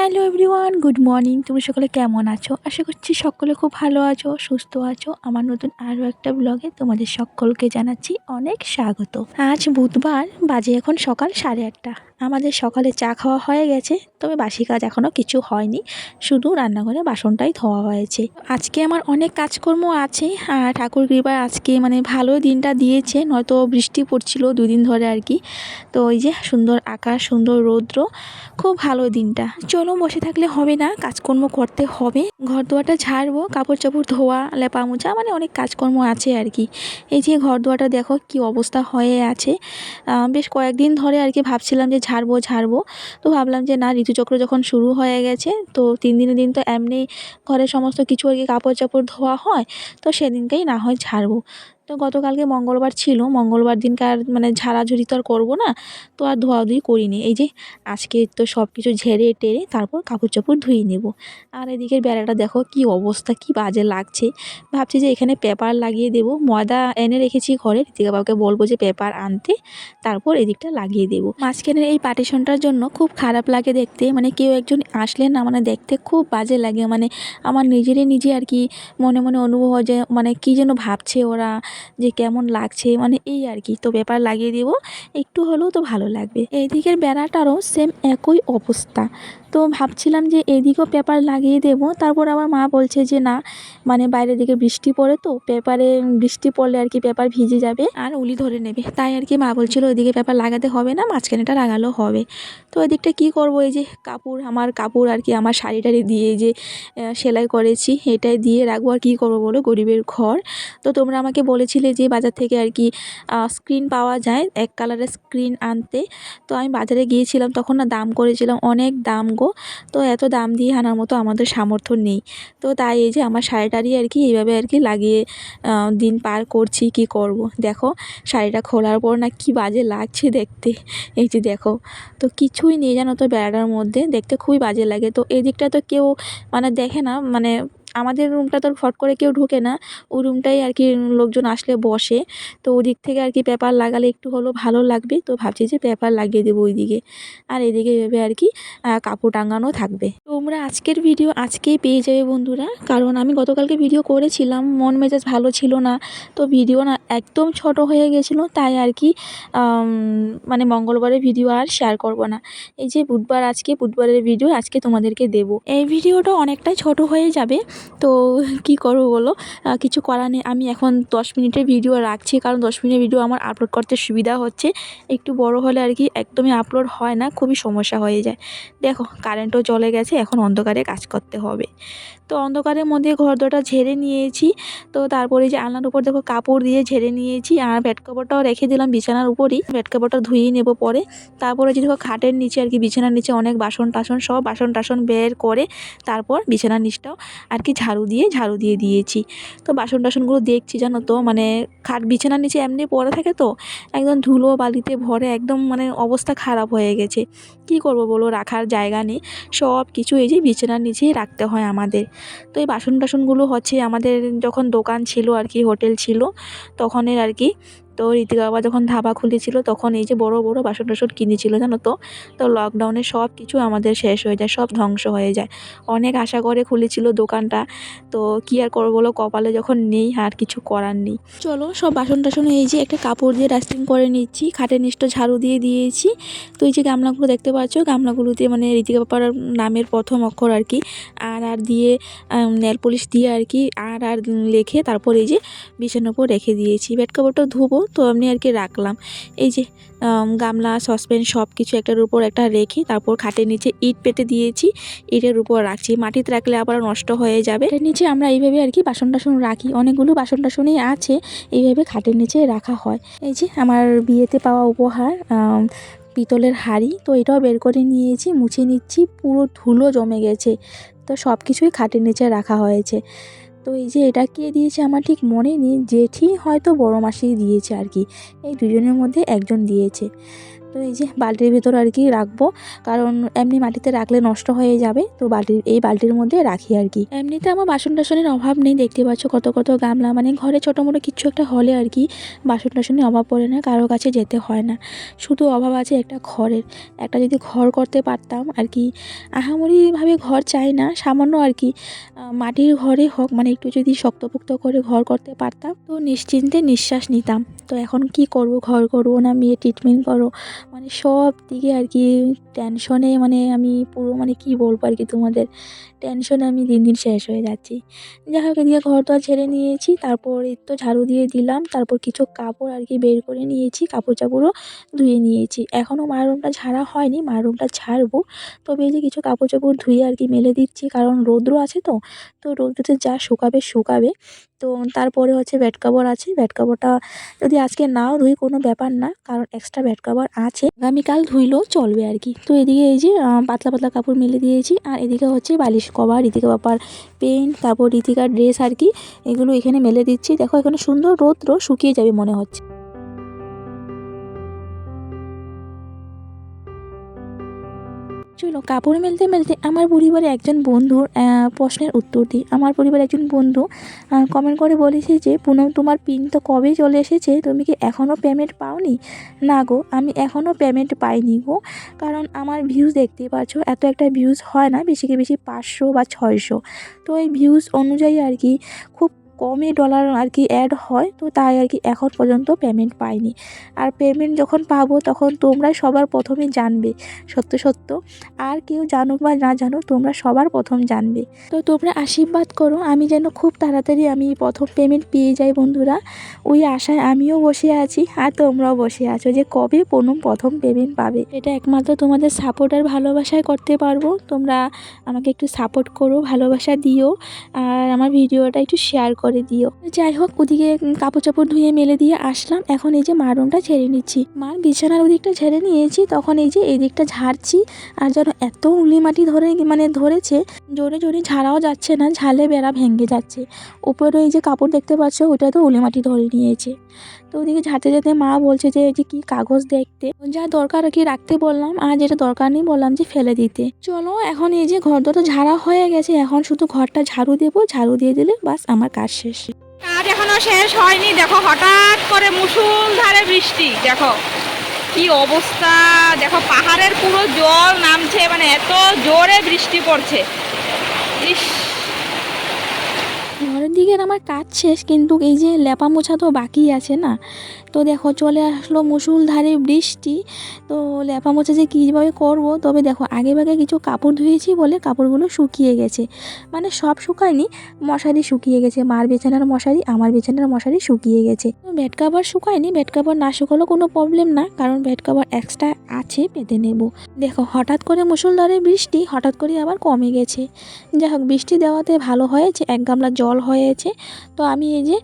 Hello everyone, good morning. তুমি সকলে কেমন আছো? আশা করছি সকলে খুব ভালো আছো, সুস্থ আছো। আমার নতুন আরও একটা ব্লগে তোমাদের সকলকে জানাচ্ছি অনেক স্বাগত। আজ বুধবার, বাজে এখন সকাল সাড়ে আটটা। আমাদের সকালে চা খাওয়া হয়ে গেছে, তবে বাসি কাজ এখনও কিছু হয়নি। শুধু রান্নাঘরে বাসনটাই ধোয়া হয়েছে। আজকে আমার অনেক কাজকর্ম আছে, আর ঠাকুর কৃপায় আজকে মানে ভালো দিনটা দিয়েছে, নয়তো বৃষ্টি পড়ছিল দুদিন ধরে আর কি। তো ওই যে সুন্দর আকাশ, সুন্দর রৌদ্র, খুব ভালো দিনটা। চলো বসে থাকলে হবে না, কাজকর্ম করতে হবে। ঘর দোয়াটা ঝাড়বো কাপড় চাপড় ধোয়া লেপা মোছা মানে অনেক কাজকর্ম আছে আর কি। এই যে ঘর দোয়াটা দেখো কি অবস্থা হয়ে আছে। বেশ কয়েকদিন ধরে আর কি ভাবছিলাম যে ঝাড়বো ছাড়বো। তো ভাবলাম যে না, ঋতুচক্র যখন শুরু হয়ে গেছে, তো তিন দিনের দিন তো এমনি ঘরে সমস্ত কিছু আর কি কাপড় চাপড় ধোয়া হয়, তো সেদিনকেই না হয় ঝাড়বো তো গতকালকে মঙ্গলবার ছিল, মঙ্গলবার দিনকে আর মানে ঝাড়াঝুড়ি তো আর করব না, তো আর ধোয়াধুয়ি করিনি। এই যে আজকে তো সব কিছু ঝেড়ে টেরে তারপর কাপড় চাপড় ধুয়ে নেব। আর এদিকের বেড়াটা দেখো কি অবস্থা, কি বাজে লাগছে। ভাবছি যে এখানে পেপার লাগিয়ে দেব, ময়দা এনে রেখেছি ঘরে, ঋতিকা বাবাকে বলব যে পেপার আনতে, তারপর এদিকটা লাগিয়ে দেব। মাঝখানের এই পার্টিশনটার জন্য খুব খারাপ লাগে দেখতে মানে কেউ একজন আসলে না মানে দেখতে খুব বাজে লাগে। মানে আমার নিজেরই নিজে আর কি মনে মনে অনুভব হয় যে মানে কী যেন ভাবছে ওরা যে কেমন লাগছে মানে এই আর কি। তো পেপার লাগিয়ে দেবো, একটু হলেও তো ভালো লাগবে। এই দিকের বেড়াটারও সেম একই অবস্থা। তো ভাবছিলাম যে এদিকেও পেপার লাগিয়ে দেবো। তারপর আমার মা বলছে যে, না মানে বাইরের দিকে বৃষ্টি পড়ে তো, পেপারে বৃষ্টি পড়লে আর কি পেপার ভিজে যাবে আর উলি ধরে নেবে। তাই আর কি মা বলছিল, ওইদিকে পেপার লাগাতে হবে না, মাঝখানেটা লাগালো হবে। তো এদিকটা কি করব, এই যে কাপড়, আমার কাপড় আর কি, আমার শাড়ি টাড়ি দিয়ে যে সেলাই করেছি, এটাই দিয়ে রাখব আর কী করব বলো, গরিবের ঘর। তো তোমরা আমাকে বলেছিলে যে, বাজার থেকে আর কি স্ক্রিন পাওয়া যায়, এক কালারের স্ক্রিন আনতে। তো আমি বাজারে গিয়েছিলাম, তখন না দাম করেছিলাম অনেক দাম গো। তো এত দাম দিয়ে আনার মতো আমাদের সামর্থ্য নেই। তো তাই এই যে আমার শাড়িটারই আর কি এইভাবে আর কি লাগিয়ে দিন পার করছি, কি করব? দেখো, শাড়িটা খোলার পর না কি বাজে লাগছে দেখতে। এই যে দেখো, তো কিছুই নেই জানো তো বেড়াটার মধ্যে। দেখতে খুবই বাজে লাগে। তো এই দিকটা তো কেউ মানে দেখে না মানে আমাদের রুমটা তো ফট করে কেউ ঢোকে না। ওই রুমটাই আর কি লোকজন আসলে বসে। তো ওদিক থেকে আর কি পেপার লাগালে একটু হলেও ভালো লাগবে। তো ভাবছি যে পেপার লাগিয়ে দেবো ওইদিকে। আর এদিকে এভাবে আর কি কাপড় টাঙানো থাকবে। তোমরা আজকের ভিডিও আজকেই পেয়ে যাবে বন্ধুরা। কারণ আমি গতকালকে ভিডিও করেছিলাম, মন মেজাজ ভালো ছিল না। তো ভিডিও না একদম ছোট হয়ে গেছিল, তাই আর কি মানে মঙ্গলবারের ভিডিও আর শেয়ার করব না। এই যে বুধবার আজকে, বুধবারের ভিডিও আজকে তোমাদেরকে দেব। এই ভিডিওটা অনেকটাই ছোট হয়ে যাবে। তো কি করব বলো? কিছু করার নেই। আমি এখন দশ মিনিটের ভিডিও রাখছি, কারণ দশ মিনিটের ভিডিও আমার আপলোড করতে সুবিধা হচ্ছে। একটু বড় হলে আর কি একদমই আপলোড হয় না, খুবই সমস্যা হয়ে যায়। দেখো কারেন্টও চলে গেছে, এখন অন্ধকারে কাজ করতে হবে। তো অন্ধকারের মধ্যে ঘর দোটা ঝেড়ে নিয়েছি। তো তারপরে যে আলনার উপর দেখো কাপড় দিয়ে ঝেড়ে নিয়েছি আর বেড কাপড়টাও রেখে দিলাম বিছানার উপরই। বেড কাপড়টা ধুয়েই নেব পরে। তারপরে যে দেখো খাটের নিচে আর কি, বিছানার নিচে অনেক বাসন টাসন সব বাসন টাসন বের করে তারপর বিছানার নিচটাও আর কি ঝাড়ু দিয়ে ঝাড়ু দিয়ে দিয়েছি। তো বাসন টাসনগুলো দেখছি জানো তো মানে খাট বিছানার নিচে এমনি পড়ে থাকে তো, একদম ধুলো বালিতে ভরে একদম মানে অবস্থা খারাপ হয়ে গেছে। কি করব বলো, রাখার জায়গা নেই। সব কিছু এই যে বিছানার নিচেই রাখতে হয় আমাদের। তো এই বাসন টাসনগুলো হচ্ছে আমাদের যখন দোকান ছিল আর কি, হোটেল ছিল, তখনের আর কি তো ঋতিকা বাবা যখন ধাবা খুলেছিল, তখন এই যে বড় বড় বাসন টাসন কিনেছিল, জানো তো? তো লকডাউনে সব কিছু আমাদের শেষ হয়ে যায়, সব ধ্বংস হয়ে যায়। অনেক আশা করে খুলেছিল দোকানটা, তো কি আর করব বলো? কপালে যখন নেই, আর কিছু করার নেই। চলো, সব বাসন টাসন এই যে একটা কাপড় দিয়ে ডাস্টিং করে নিচ্ছি খাটের নিচটা ঝাড়ু দিয়ে দিয়েছি। তো এই যে গামলাগুলো দেখতে পাচ্ছ, গামলাগুলোতে মানে ঋতিকা বাবার নামের প্রথম অক্ষর আর কি, আর আর দিয়ে নেল পলিশ দিয়ে আর কি, আর আর লেখে তারপর এই যে বিছানার উপর রেখে দিয়েছি। বেড কাপড়টা ধুবো তো এমনি আর কি রাখলাম। এই যে গামলা, সসপ্যান সব কিছু একটার উপর একটা রেখে তারপর খাটের নিচে ইট পেতে দিয়েছি। ইটের উপর রাখছি। মাটিতে রাখলে আবার নষ্ট হয়ে যাবে। এর নিচে আমরা এইভাবে আর কি বাসন টাসন রাখি। অনেকগুলো বাসন টাসনই আছে। এইভাবে খাটের নিচে রাখা হয়। এই যে, আমার বিয়েতে পাওয়া উপহার পিতলের হাঁড়ি। তো এটাও বের করে নিয়েছি, মুছে নিচ্ছি। পুরো ধুলো জমে গেছে। তো সব কিছুই খাটের নিচে রাখা হয়েছে। তো এই যে এটা কে দিয়েছে আমার ঠিক মনে নেই, জেঠি হয়তো বড় মাসেই দিয়েছে আর কি। এই দুজনের মধ্যে একজন দিয়েছে। তো এই যে বালতির ভেতর আর কি রাখব, কারণ এমনি মাটিতে রাখলে নষ্ট হয়ে যাবে, তো বালতির, এই বালতির মধ্যে রাখি আর কি। এমনিতে আমার বাসন টাসনের অভাব নেই, দেখতে পাচ্ছ কত কত গামলা মানে ঘরে ছোটো মোটো কিছু একটা হলে আর কি বাসন টাসনের অভাব পড়ে না, কারও কাছে যেতে হয় না। শুধু অভাব আছে একটা ঘরের, একটা যদি ঘর করতে পারতাম আর কি, আহামরিভাবে ঘর চাই না, সামান্য আর কি মাটির ঘরে হোক মানে একটু যদি শক্তপোক্ত করে ঘর করতে পারতাম, তো নিশ্চিন্তে নিঃশ্বাস নিতাম। তো এখন কি করব, ঘর করব না, মেয়ে ট্রিটমেন্ট করো মানে সব দিকে আর কি টেনশনে মানে আমি পুরো মানে কি বলব আর কি তোমাদের টেনশনে আমি দিন দিন শেষ হয়ে যাচ্ছি। যাই হোক, এদিকে ঘর তো ছেড়ে নিয়েছি, তারপর তো ঝাড়ু দিয়ে দিলাম, তারপর কিছু কাপড় আর কি বের করে নিয়েছি কাপড় চাপড়ও ধুয়ে নিয়েছি। এখনও মার রুমটা ঝাড়া হয়নি, মার রুমটা ছাড়বো তবে এই যে কিছু কাপড় চাপড় ধুয়ে আর কি মেলে দিচ্ছি, কারণ রৌদ্র আছে তো তো রৌদ্রতে যা শুকাবে শুকাবে। তো তারপরে হচ্ছে বেড কভার আছে। বেড কভারটা যদি আজকে নাও ধুই কোনো ব্যাপার না, কারণ এক্সট্রা বেড কভার আছে। আগামীকাল ধুইলেও চলবে আর কি। তো এদিকে এই যে পাতলা পাতলা কাপড় মেলে দিয়েছি। আর এদিকে হচ্ছে বালিশ কভার এদিকে বাপার পেন তারপর ঋতিকার ড্রেস আর কি, এগুলো এখানে মেলে দিচ্ছি। দেখো এখানে সুন্দর রোদ্র শুকিয়ে যাবে মনে হচ্ছে। চলো, কাপড় মেলতে মেলতে আমার পরিবারে একজন বন্ধুর প্রশ্নের উত্তর দিই। আমার পরিবারের একজন বন্ধু কমেন্ট করে বলেছে যে, পুনম, তোমার পিন তো কবে চলে এসেছে? তুমি কি এখনও পেমেন্ট পাওনি? না গো, আমি এখনও পেমেন্ট পাইনি গো, কারণ আমার ভিউজ দেখতেই পাচ্ছ এত একটা ভিউজ হয় না, বেশিকে বেশি পাঁচশো বা ছয়শো। তো এই ভিউজ অনুযায়ী আর কি, খুব কমই ডলার আর কি অ্যাড হয়, তো তাই আর কি এখন পর্যন্ত পেমেন্ট পাইনি। আর পেমেন্ট যখন পাবো তখন তোমরা সবার প্রথমে জানবে, সত্য সত্য। আর কেউ জানুক বা না জানুক, তোমরা সবার প্রথম জানবে। তো তোমরা আশীর্বাদ করো, আমি যেন খুব তাড়াতাড়ি আমি প্রথম পেমেন্ট পেয়ে যাই বন্ধুরা। ওই আশায় আমিও বসে আছি আর তোমরাও বসে আছো যে কবে পুনম প্রথম পেমেন্ট পাবে। এটা একমাত্র তোমাদের সাপোর্ট আর ভালোবাসায় করতে পারব। তোমরা আমাকে একটু সাপোর্ট করো, ভালোবাসা দিও। আর আমার ভিডিওটা একটু শেয়ার করে। দিও। যাই হোক, ওদিকে কাপড় চাপড় ধুয়ে মেলে দিয়ে আসলাম। এখন এই যে মার রুমটা ছেড়ে নিচ্ছি। মার বিছানার ওদিকটা ছেড়ে নিয়েছি। তখন এই যে এদিকটা দিকটা ঝাড়ছি। আর যেন এত উলি মাটি ধরে মানে ধরেছে, জোরে জোরে ঝাড়াও যাচ্ছে না, ঝালে বেড়া ভেঙে যাচ্ছে। উপরে এই যে কাপড় দেখতে পাচ্ছ ওটা তো উলি মাটি ধরে নিয়েছে। তো ওদিকে ঝাড়তে যেতে মা বলছে যে, এই যে কি কাগজ দেখতে? যা দরকার কি রাখতে বললাম, আর যেটা দরকার নেই বললাম যে ফেলে দিতে। চলো, এখন এই যে ঘর দুটো ঝাড়া হয়ে গেছে, এখন শুধু ঘরটা ঝাড়ু দেবো, ঝাড়ু দিয়ে দিলে বাস আমার কাজ শেষ। কাজ এখনও শেষ হয়নি, দেখো হঠাৎ করে মুসুলধারে বৃষ্টি, দেখো কি অবস্থা, দেখো পাহাড়ের পুরো জল নামছে মানে এত জোরে বৃষ্টি পড়ছে। ইস দিকের আমার কাজ শেষ কিন্তু এই যে লেপা মোছা তো বাকি আছে না তো দেখো চলে আসলো মুসুলধারে বৃষ্টি। তো লেপা মোছা যে কীভাবে করব? তবে দেখো, আগে ভাগে কিছু কাপড় ধুয়েছি বলে কাপড়গুলো শুকিয়ে গেছে। মানে সব শুকায়নি, মশারি শুকিয়ে গেছে। মার বিছানার মশারি, আমার বিছানার মশারি শুকিয়ে গেছে। বেড কাভার শুকায়নি, বেড কাভার না শুকালেও কোনো প্রবলেম না, কারণ বেড কাভার এক্সট্রা আছে, পেতে নেব। দেখো, হঠাৎ করে মুসুলধারে বৃষ্টি, হঠাৎ করে আবার কমে গেছে। যাই হোক, বৃষ্টি দেওয়াতে ভালো হয়েছে, এক গামলা জল হয়েছে। তো আমি এই যে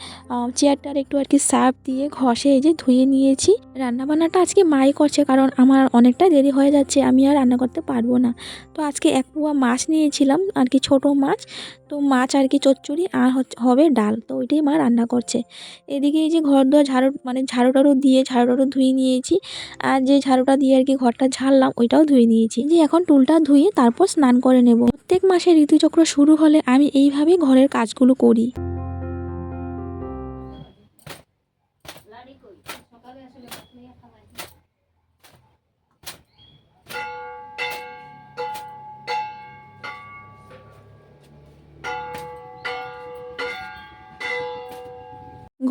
চেয়ারটার একটু আর কি সার্ফ দিয়ে ঘষে এই যে ধুয়ে নিয়েছি। রান্নাবান্নাটা আজকে মাই করছে কারণ আমার অনেকটা দেরি হয়ে যাচ্ছে, আমি আর রান্না করতে পারব না। তো আজকে এক পোয়া মাছ নিয়েছিলাম, আর কি ছোট মাছ। তো মাছ আর কি চচ্চড়ি, আর হবে ডাল। তো ওইটাই মা রান্না করছে। এদিকে এই যে ঘর দোয়া ঝাড়ু মানে ঝাড়ু টাড়ু দিয়ে, ঝাড়ু টাড়ু ধুয়ে নিয়েছি। আর যে ঝাড়ুটা দিয়ে আর কি ঘরটা ঝাড়লাম, ওইটাও ধুয়ে নিয়েছি। যে এখন টুলটা ধুয়ে তারপর স্নান করে নেব। প্রত্যেক মাসে ঋতুচক্র শুরু হলে আমি এইভাবে ঘরের কাজগুলো করি।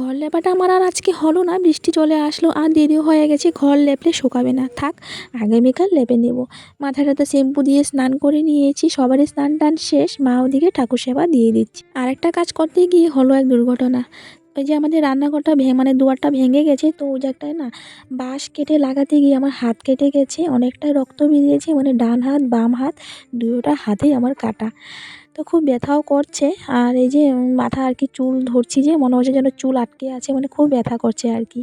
ঘর লেপাটা আমার আর আজকে হলো না, বৃষ্টি চলে আসলো আর দেরিও হয়ে গেছে, ঘর লেপলে শোকাবে না। থাক আগামীকাল লেপে নেব। মাথাটাতে শ্যাম্পু দিয়ে স্নান করে নিয়েছি, সবারই স্নান টান শেষ, মা ওদিকে ঠাকুর সেবা দিয়ে দিচ্ছি। আরেকটা কাজ করতে গিয়ে হলো এক দুর্ঘটনা। ওই যে আমাদের রান্নাঘরটা ভে মানে দুয়ারটা ভেঙে গেছে, তো ওই যে জায়গাটায় না বাঁশ কেটে লাগাতে গিয়ে আমার হাত কেটে গেছে, অনেকটাই রক্ত বেরিয়েছে মানে ডান হাত, বাম হাত দুটোটা হাতেই আমার কাটা। তো খুব ব্যথাও করছে। আর এই যে মাথা আর কি চুল ধরছি যে, মনে হচ্ছে যেন চুল আটকে আছে মানে খুব ব্যথা করছে আর কি।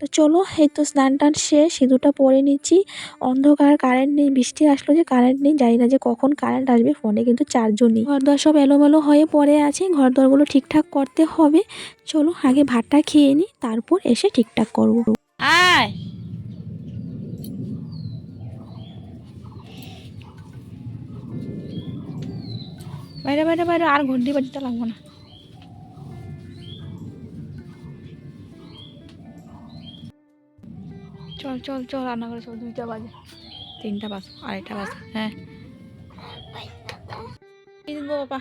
তো চলো, এই তো স্নান টান শেষ, সিঁদুরটা পরে নিচ্ছি। অন্ধকার, কারেন্ট নেই, বৃষ্টি আসলো যে, কারেন্ট নেই, জানি না যে কখন কারেন্ট আসবে ফোনে, কিন্তু চার্জও নেই ঘর দর সব এলোমেলো হয়ে পড়ে আছে ঘর দরগুলো ঠিকঠাক করতে হবে। চলো, আগে ভাতটা খেয়ে নিই তারপর এসে ঠিকঠাক করব। আয়! বাইরে বাইরে বাইরে, আর ঘন্টি বাজিতে লাগবো না। চল চল চল রান্না করে চল, দুইটা বাজে। তিনটা বাজ, আড়াইটা বাজে হ্যাঁ। বাবা,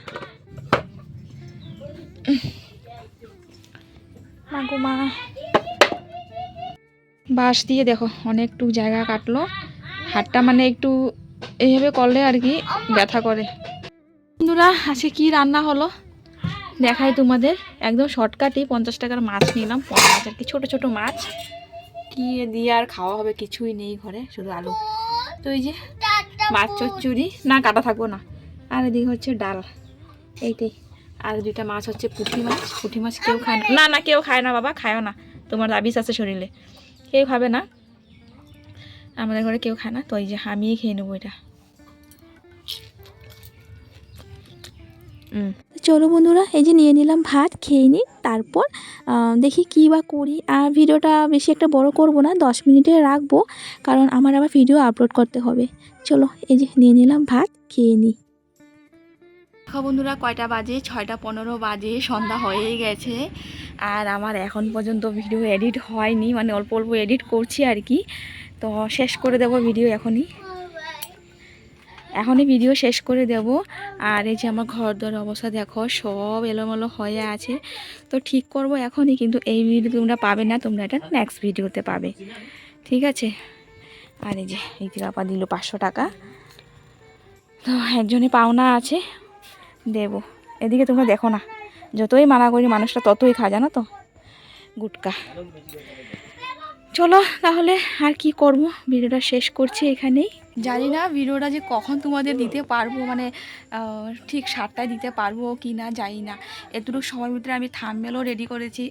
মা গো, মা। বাঁশ দিয়ে দেখো, অনেকটু জায়গা কাটলো। হাতটা মানে একটু এইভাবে করলে আর কি ব্যথা করে। বন্ধুরা, আজকে কি রান্না হলো? দেখাই তোমাদের। একদম শর্টকাটই, পঞ্চাশ টাকার মাছ নিলাম। মাছ আর কি ছোটো ছোটো মাছ? কি দিয়ে আর খাওয়া হবে? কিছুই নেই ঘরে, শুধু আলু। তো এই যে মাছ চচ্চড়ি। না, কাটা থাকব না। আর এদিকে হচ্ছে ডাল। এইটাই। আর দুইটা মাছ হচ্ছে পুঁটি মাছ। পুঁটি মাছ কেউ খায় না। না কেউ খায় না বাবা, খায়ও না। তোমার রাবিস আছে শরীরে। কেউ খাবে না। আমাদের ঘরে কেউ খায় না। তো এই যে আমিই খেয়ে নেব এটা। চলো বন্ধুরা, এই যে নিয়ে নিলাম ভাত, খেয়ে নিই, তারপর দেখি কী বা করি। আর ভিডিওটা বেশি একটা বড় করব না, দশ মিনিটে রাখব, কারণ আমার আবার ভিডিও আপলোড করতে হবে। চলো, এই যে নিয়ে নিলাম ভাত, খেয়ে নিই। দেখো বন্ধুরা, কয়টা বাজে? ছয়টা পনেরো বাজে, সন্ধ্যা হয়েই গেছে। আর আমার এখন পর্যন্ত ভিডিও এডিট হয়নি মানে অল্প অল্প এডিট করছি আর কি। তো শেষ করে দেব ভিডিও এখনই। এখনই ভিডিও শেষ করে দেব। আর এই যে আমার ঘর দর অবস্থা, দেখো, সব এলোমেলো হয়ে আছে। তো ঠিক করব এখনই, কিন্তু এই ভিডিও তোমরা পাবে না, তোমরা এটা নেক্সট ভিডিওতে পাবে। ঠিক আছে? আর এই যে এই যে আপা দিল পাঁচশো টাকা। তো একজনে পাওনা আছে, দেব। এদিকে তোমরা দেখো না, যতই মানা করি মানুষটা ততই খা জানো তো? গুটকা। চলো তাহলে আর কি করব? ভিডিওটা শেষ করছি এখানেই। জানি না ভিডিওটা যে কখন তোমাদের দিতে পারব মানে ঠিক সাতটায় দিতে পারব কি না জানি না। এতটুকু সময়ের ভিতরে আমি থামমেলও রেডি করেছি।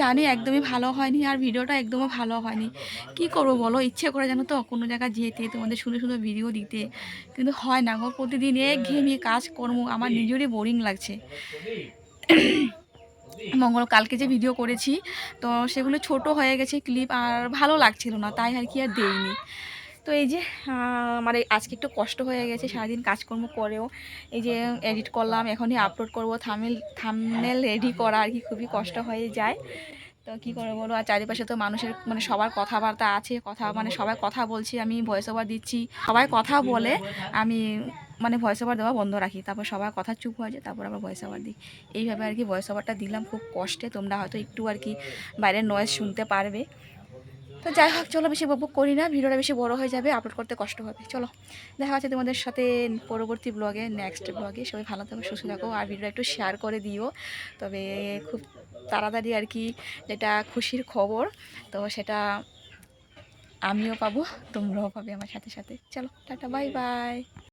জানি একদমই ভালো হয়নি আর ভিডিওটা একদমও ভালো হয়নি। কি করব বলো? ইচ্ছে করে জানো তো, কোনো জায়গায় যেতে, তোমাদের সুন্দর সুন্দর ভিডিও দিতে। কিন্তু হয় না গো, প্রতিদিন এক ঘেমিয়ে কাজ কর্ম, আমার নিজেরই বোরিং লাগছে। মঙ্গল, কালকে যে ভিডিও করেছি, তো সেগুলো ছোট হয়ে গেছে ক্লিপ আর ভালো লাগছিল না, তাই আর কি আর দেইনি। তো এই যে আমার এই আজকে একটু কষ্ট হয়ে গেছে, সারাদিন কাজকর্ম করেও, এই যে এডিট করলাম, এখনই আপলোড করব থামেল থামনেল রেডি করা আর কি খুবই কষ্ট হয়ে যায়। তো কী করে বলো আর চারিপাশে তো মানুষের মানে সবার কথাবার্তা আছে, কথা মানে সবাই কথা বলছি, আমি ভয়েস ওভার দিচ্ছি, সবাই কথা বলে, আমি মানে ভয়েস ওভার দেওয়া বন্ধ রাখি, তারপর সবার কথা চুপ হয়ে যায়, তারপর আবার ভয়েস ওভার দিই। এইভাবে আর কি ভয়েস ওভারটা দিলাম খুব কষ্টে, তোমরা হয়তো একটু আর কি বাইরের নয়েজ শুনতে পারবে। তো যাই হোক, চলো বেশি বকবক করি না, ভিডিওটা বেশি বড় হয়ে যাবে আপলোড করতে কষ্ট হবে। চলো, দেখা হচ্ছে তোমাদের সাথে পরবর্তী ব্লগে নেক্সট ব্লগে সবাই ভালো থাকো, সুস্থ থাকো, আর ভিডিওটা একটু শেয়ার করে দিও। তবে খুব তাড়াতাড়ি আর কি যেটা খুশির খবর, তো সেটা আমিও পাবো, তোমরাও পাবে আমার সাথে সাথে। চলো, টাটা বাই বাই